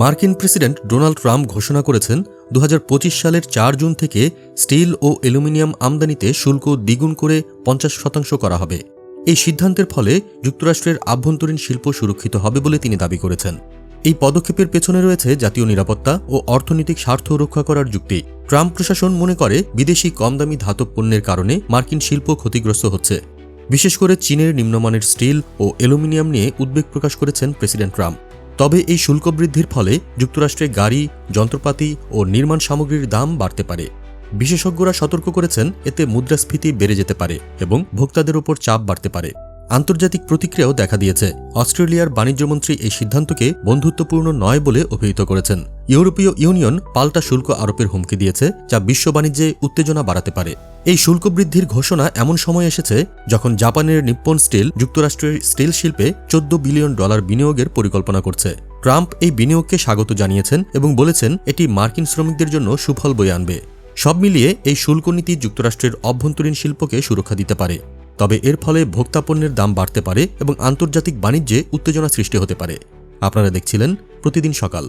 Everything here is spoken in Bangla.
মার্কিন প্রেসিডেন্ট ডোনাল্ড ট্রাম্প ঘোষণা করেছেন দু হাজার পঁচিশ সালের চার জুন থেকে স্টিল ও অ্যালুমিনিয়াম আমদানিতে শুল্ক দ্বিগুণ করে পঞ্চাশ শতাংশ করা হবে। এই সিদ্ধান্তের ফলে যুক্তরাষ্ট্রের আভ্যন্তরীণ শিল্প সুরক্ষিত হবে বলে তিনি দাবি করেছেন। এই পদক্ষেপের পেছনে রয়েছে জাতীয় নিরাপত্তা ও অর্থনৈতিক স্বার্থ রক্ষা করার যুক্তি। ট্রাম্প প্রশাসন মনে করে বিদেশি কম দামি ধাতব পণ্যের কারণে মার্কিন শিল্প ক্ষতিগ্রস্ত হচ্ছে। বিশেষ করে চীনের নিম্নমানের স্টিল ও অ্যালুমিনিয়াম নিয়ে উদ্বেগ প্রকাশ করেছেন প্রেসিডেন্ট ট্রাম্প। তবে এই শুল্ক বৃদ্ধির ফলে যুক্তরাষ্ট্রে গাড়ি, যন্ত্রপাতি ও নির্মাণ সামগ্রীর দাম বাড়তে পারে। বিশেষজ্ঞরা সতর্ক করেছেন, এতে মুদ্রাস্ফীতি বেড়ে যেতে পারে এবং ভোক্তাদের উপর চাপ বাড়তে পারে। আন্তর্জাতিক প্রতিক্রিয়াও দেখা দিয়েছে। অস্ট্রেলিয়ার বাণিজ্যমন্ত্রী এই সিদ্ধান্তকে বন্ধুত্বপূর্ণ নয় বলে অভিহিত করেছেন। ইউরোপীয় ইউনিয়ন পাল্টা শুল্ক আরোপের হুমকি দিয়েছে, যা বিশ্ব বাণিজ্যে উত্তেজনা বাড়াতে পারে। এই শুল্ক বৃদ্ধির ঘোষণা এমন সময় এসেছে যখন জাপানের নিপ্পন স্টিল যুক্তরাষ্ট্রের স্টিল শিল্পে চোদ্দ বিলিয়ন ডলার বিনিয়োগের পরিকল্পনা করছে। ট্রাম্প এই বিনিয়োগকে স্বাগত জানিয়েছেন এবং বলেছেন এটি মার্কিন শ্রমিকদের জন্য সুফল বয়ে আনবে। সব মিলিয়ে এই শুল্ক নীতি যুক্তরাষ্ট্রের অভ্যন্তরীণ শিল্পকে সুরক্ষা দিতে পারে। তবে এর ফলে ভোক্তা পণ্যের দাম বাড়তে পারে এবং আন্তর্জাতিক বাণিজ্যে উত্তেজনা সৃষ্টি হতে পারে। আপনারা দেখছিলেন প্রতিদিন সকাল।